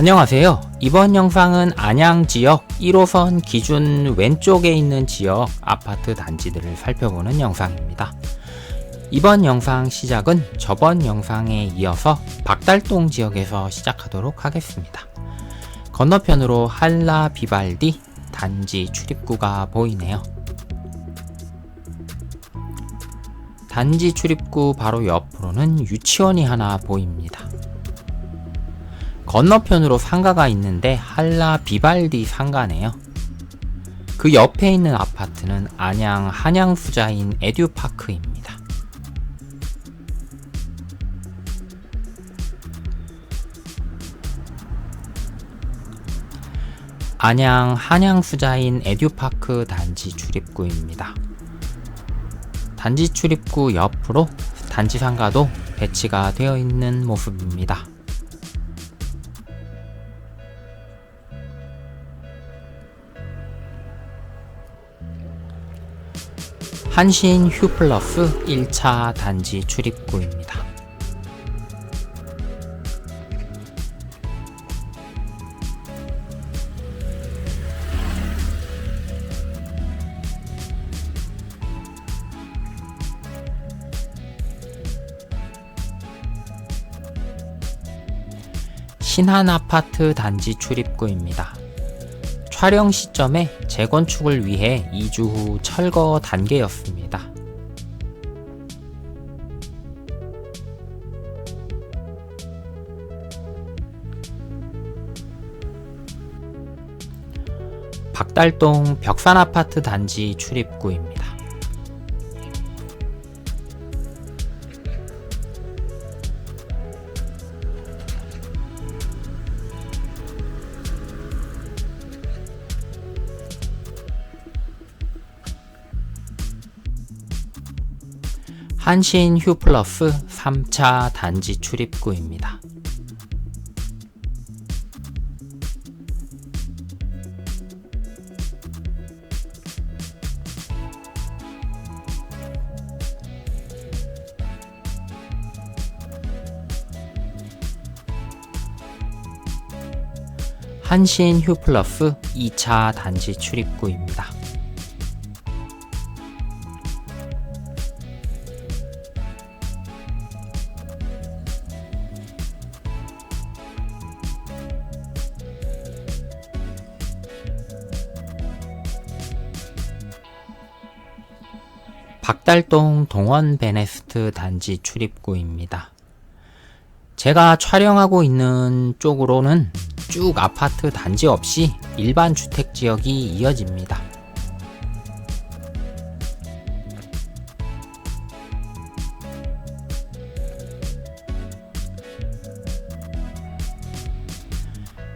안녕하세요. 이번 영상은 안양 지역 1호선 기준 왼쪽에 있는 지역 아파트 단지들을 살펴보는 영상입니다. 이번 영상 시작은 저번 영상에 이어서 박달동 지역에서 시작하도록 하겠습니다. 건너편으로 한라 비발디 단지 출입구가 보이네요. 단지 출입구 바로 옆으로는 유치원이 하나 보입니다. 건너편으로 상가가 있는데 한라 비발디 상가네요. 그 옆에 있는 아파트는 안양 한양수자인 에듀파크입니다. 안양 한양수자인 에듀파크 단지 출입구입니다. 단지 출입구 옆으로 단지 상가도 배치가 되어 있는 모습입니다. 한신 휴플러스 1차 단지 출입구입니다. 신한 아파트 단지 출입구입니다. 촬영 시점에 재건축을 위해 2주 후 철거 단계였습니다. 박달동 벽산 아파트 단지 출입구입니다. 한신 휴플러스 3차 단지 출입구입니다. 한신 휴플러스 2차 단지 출입구입니다. 박달동 동원 베네스트 단지 출입구입니다. 제가 촬영하고 있는 쪽으로는 쭉 아파트 단지 없이 일반 주택 지역이 이어집니다.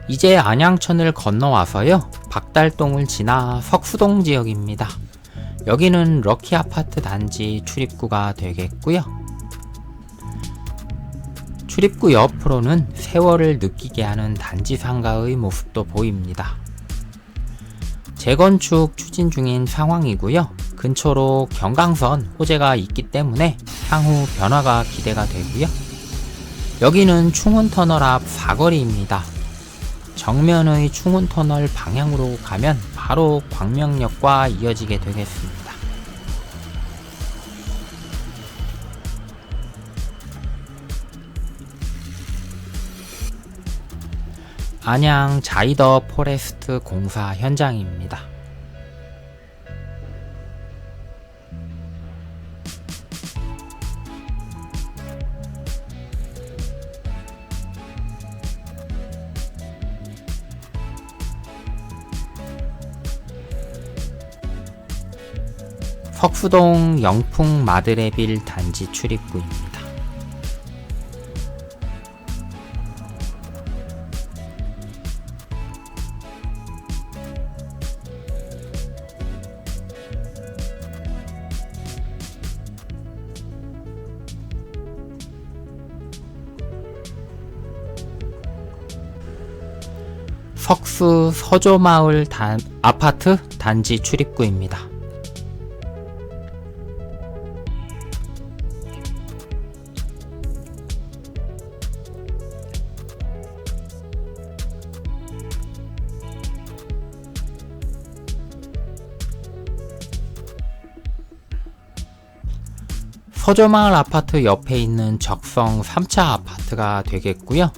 이제 안양천을 건너와서요, 박달동을 지나 석수동 지역입니다. 여기는 럭키 아파트 단지 출입구가 되겠고요. 출입구 옆으로는 세월을 느끼게 하는 단지 상가의 모습도 보입니다. 재건축 추진 중인 상황이고요. 근처로 경강선 호재가 있기 때문에 향후 변화가 기대가 되고요. 여기는 충운터널 앞 사거리입니다. 정면의 충운터널 방향으로 가면 바로 광명역과 이어지게 되겠습니다. 안양 자이더 포레스트 공사 현장입니다. 석수동 영풍 마드레빌 단지 출입구입니다. 석수 서조마을 단, 아파트 단지 출입구입니다. 서조마을 아파트 옆에 있는 적성 3차 아파트가 되겠고요.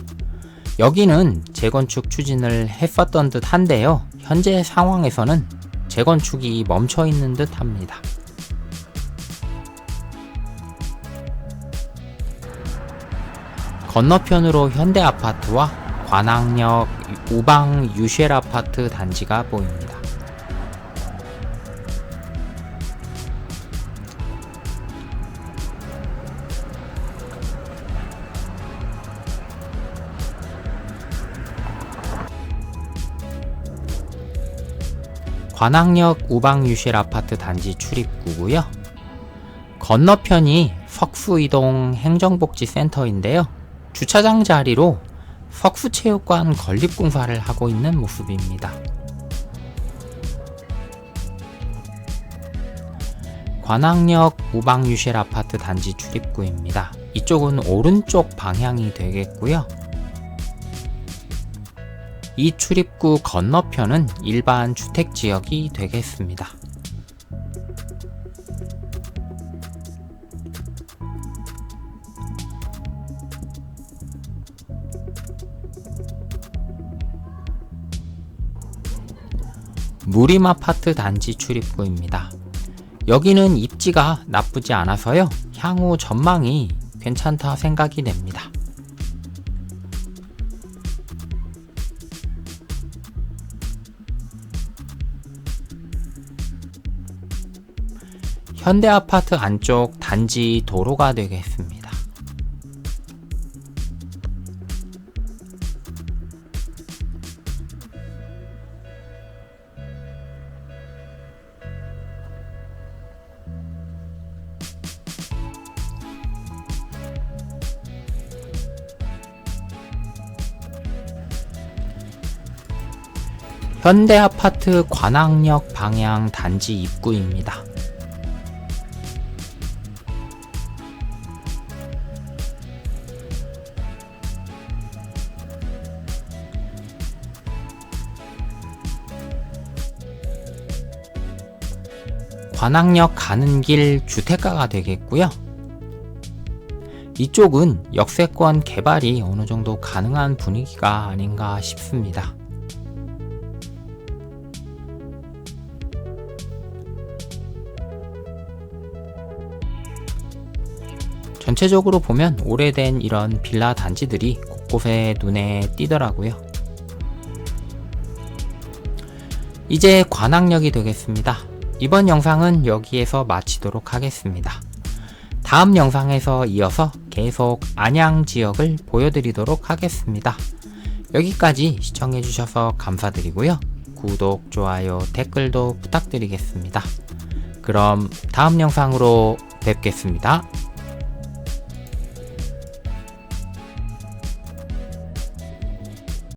여기는 재건축 추진을 했었던 듯 한데요. 현재 상황에서는 재건축이 멈춰 있는 듯 합니다. 건너편으로 현대 아파트와 관악역 우방 유쉘 아파트 단지가 보입니다. 관악역 우방유실 아파트 단지 출입구고요. 건너편이 석수이동 행정복지센터인데요. 주차장 자리로 석수체육관 건립공사를 하고 있는 모습입니다. 관악역 우방유실 아파트 단지 출입구입니다. 이쪽은 오른쪽 방향이 되겠고요. 이 출입구 건너편은 일반 주택 지역이 되겠습니다. 무림 아파트 단지 출입구입니다. 여기는 입지가 나쁘지 않아서요. 향후 전망이 괜찮다 생각이 됩니다. 현대 아파트 안쪽 단지 도로가 되겠습니다. 현대 아파트 관악역 방향 단지 입구입니다. 관악역 가는 길 주택가가 되겠고요. 이쪽은 역세권 개발이 어느 정도 가능한 분위기가 아닌가 싶습니다. 전체적으로 보면 오래된 이런 빌라 단지들이 곳곳에 눈에 띄더라고요. 이제 관악역이 되겠습니다. 이번 영상은 여기에서 마치도록 하겠습니다. 다음 영상에서 이어서 계속 안양 지역을 보여드리도록 하겠습니다. 여기까지 시청해주셔서 감사드리고요. 구독, 좋아요, 댓글도 부탁드리겠습니다. 그럼 다음 영상으로 뵙겠습니다.